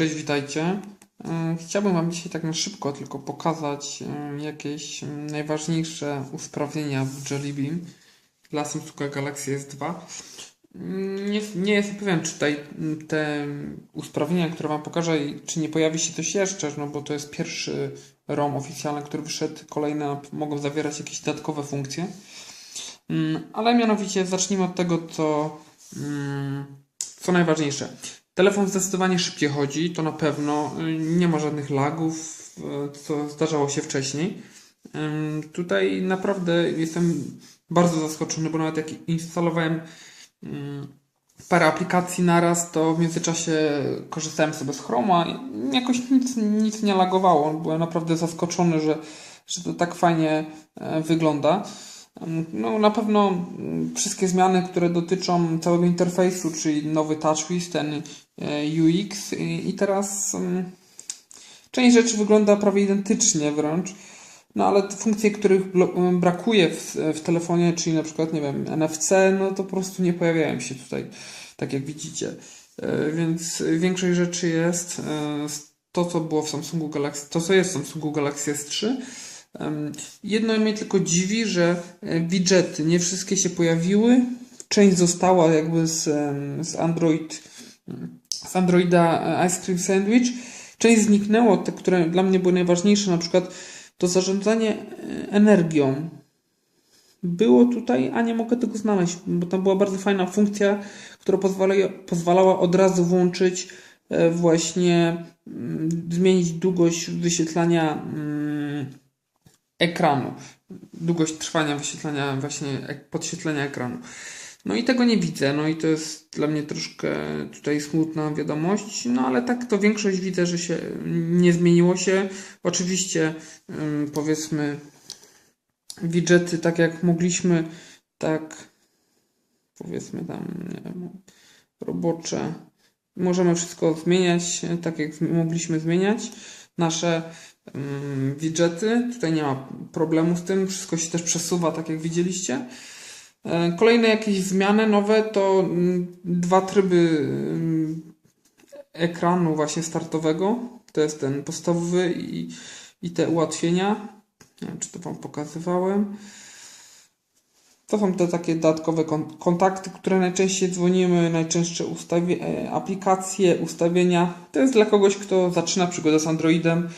Cześć, witajcie. E, Chciałbym Wam dzisiaj tak na szybko tylko pokazać e, jakieś najważniejsze usprawnienia w Jelly Bean dla Samsunga Galaxy S2. Mm, Nie, nie jestem pewien, czy tutaj te usprawnienia, które Wam pokażę, czy nie pojawi się coś jeszcze, no bo to jest pierwszy ROM oficjalny, który wyszedł. Kolejne mogą zawierać jakieś dodatkowe funkcje. Mm, Ale mianowicie zacznijmy od tego, co, mm, co najważniejsze. Telefon zdecydowanie szybciej chodzi, to na pewno. Y, Nie ma żadnych lagów, y, co zdarzało się wcześniej. Tutaj naprawdę jestem bardzo zaskoczony, bo nawet jak instalowałem parę aplikacji naraz, to w międzyczasie korzystałem sobie z Chroma i jakoś nic, nic nie lagowało. Byłem naprawdę zaskoczony, że, że to tak fajnie e, wygląda. No, na pewno mm, wszystkie zmiany, które dotyczą całego interfejsu, czyli nowy TouchWiz, ten e, UX i, teraz ym, część rzeczy wygląda prawie identycznie wręcz. No ale te funkcje, których blo- brakuje w, w telefonie, czyli na przykład, nie wiem, NFC, no to po prostu nie pojawiają się tutaj, tak jak widzicie. E, Więc większość rzeczy jest e, to, co było w Samsungu Galaxy, to, co jest w Samsungu Galaxy S3. Jedno mnie tylko dziwi, że e, widgety nie wszystkie się pojawiły. Część została jakby z, z Android, z Androida e, Ice Cream Sandwich. Część zniknęło, te, które dla mnie były najważniejsze, na przykład to zarządzanie e, energią. Było tutaj, a nie mogę tego znaleźć, bo tam była bardzo fajna funkcja, która pozwala, pozwalała od razu włączyć właśnie mm, zmienić długość wyświetlania mm, ekranu. Długość trwania wyświetlania właśnie podświetlenia ekranu. No i tego nie widzę, no i to jest dla mnie troszkę tutaj smutna wiadomość, no ale tak to większość widzę, że się nie zmieniło się. Oczywiście powiedzmy widgety tak jak mogliśmy, tak powiedzmy tam wiem, robocze. Możemy wszystko zmieniać, tak jak mogliśmy zmieniać nasze ym, widgety. Tutaj nie ma problemu z tym, wszystko się też przesuwa, tak jak widzieliście. E, Kolejne jakieś zmiany nowe to mm, dwa tryby mm, ekranu właśnie startowego. To jest ten podstawowy i, i te ułatwienia. Nie wiem, czy to Wam pokazywałem. To są te takie dodatkowe kon- kontakty, które najczęściej dzwonimy, najczęstsze ustawie, e, aplikacje, ustawienia. To jest dla kogoś, kto zaczyna przygodę z Androidem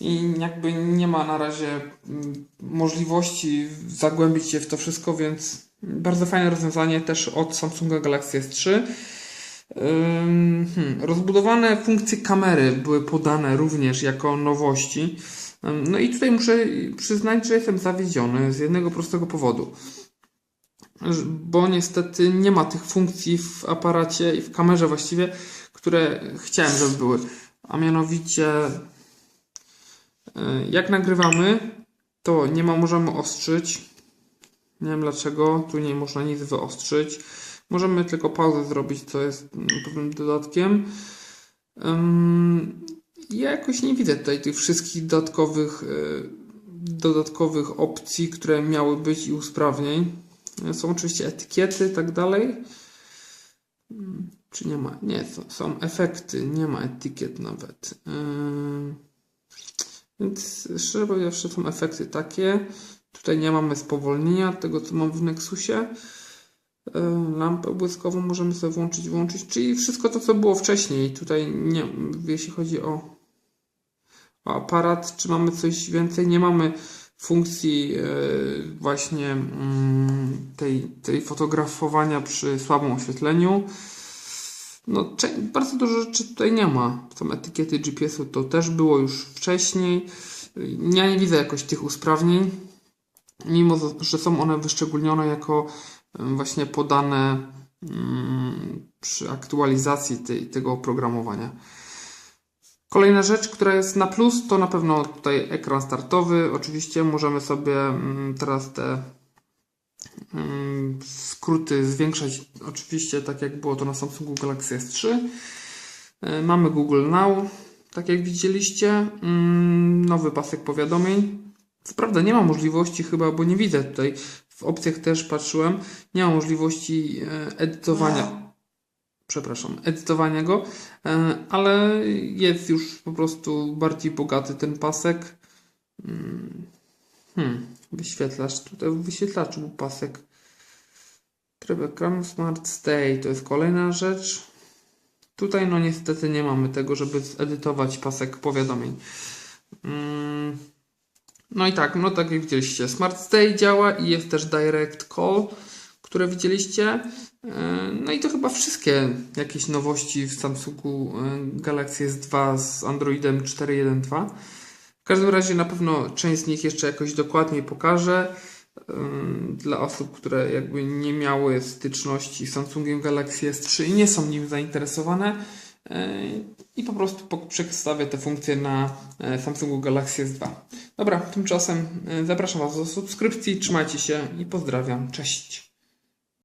i jakby nie ma na razie mm, możliwości zagłębić się w to wszystko, więc bardzo fajne rozwiązanie też od Samsunga Galaxy S3. Ym, hmm, rozbudowane funkcje kamery były podane również jako nowości. No i tutaj muszę przyznać, że jestem zawiedziony z jednego prostego powodu. Bo niestety nie ma tych funkcji w aparacie i w kamerze właściwie, które chciałem, żeby były. A mianowicie E, Jak nagrywamy, to nie ma, możemy ostrzyć. Nie wiem dlaczego, tu nie można nic wyostrzyć. Możemy tylko pauzę zrobić, co jest mm, pewnym dodatkiem. Ja jakoś nie widzę tutaj tych wszystkich dodatkowych, e, dodatkowych opcji, które miały być i usprawnień. E, Są oczywiście etykiety i tak dalej. Mm, Czy nie ma? Nie, są, efekty, nie ma etykiet nawet. Ym, więc szczerze powiedziawszy, są efekty takie. Tutaj nie mamy spowolnienia tego, co mam w Nexusie. E, Lampę błyskową możemy sobie włączyć, włączyć, czyli wszystko to, co było wcześniej. Tutaj nie, jeśli chodzi o, o aparat, czy mamy coś więcej, nie mamy funkcji e, właśnie mm, tej, tej fotografowania przy słabym oświetleniu. No, bardzo dużo rzeczy tutaj nie ma. Są etykiety GPS-u, to też było już wcześniej. Ja nie widzę jakoś tych usprawnień, mimo że są one wyszczególnione jako em, właśnie podane mm, przy aktualizacji tej, tego oprogramowania. Kolejna rzecz, która jest na plus, to na pewno tutaj ekran startowy. Oczywiście możemy sobie mm, teraz te mm, skróty zwiększać, oczywiście tak jak było to na Samsungu Galaxy S3. E, Mamy Google Now, tak jak widzieliście. Mm, Nowy pasek powiadomień. Co nie ma możliwości chyba, bo nie widzę tutaj, w opcjach też patrzyłem, nie ma możliwości e, edytowania przepraszam, edytowania go, e, ale jest już po prostu bardziej bogaty ten pasek. Mm, Hmm, wyświetlacz, tutaj w wyświetlaczu był pasek. Tryb Smart Stay to jest kolejna rzecz. Tutaj no niestety nie mamy tego, żeby zedytować pasek powiadomień. Mm, No i tak, no tak jak widzieliście, Smart Stay działa i jest też Direct Call, które widzieliście. E, No i to chyba wszystkie jakieś nowości w Samsungu e, Galaxy S2 z Androidem 4.1.2. W każdym razie na pewno część z nich jeszcze jakoś dokładniej pokażę. Ym, Dla osób, które jakby nie miały styczności z Samsungiem Galaxy S3 i nie są nim zainteresowane. I po prostu przedstawię te funkcje na e, Samsungu Galaxy S2. Dobra, tymczasem e, zapraszam Was do subskrypcji, trzymajcie się i pozdrawiam. Cześć!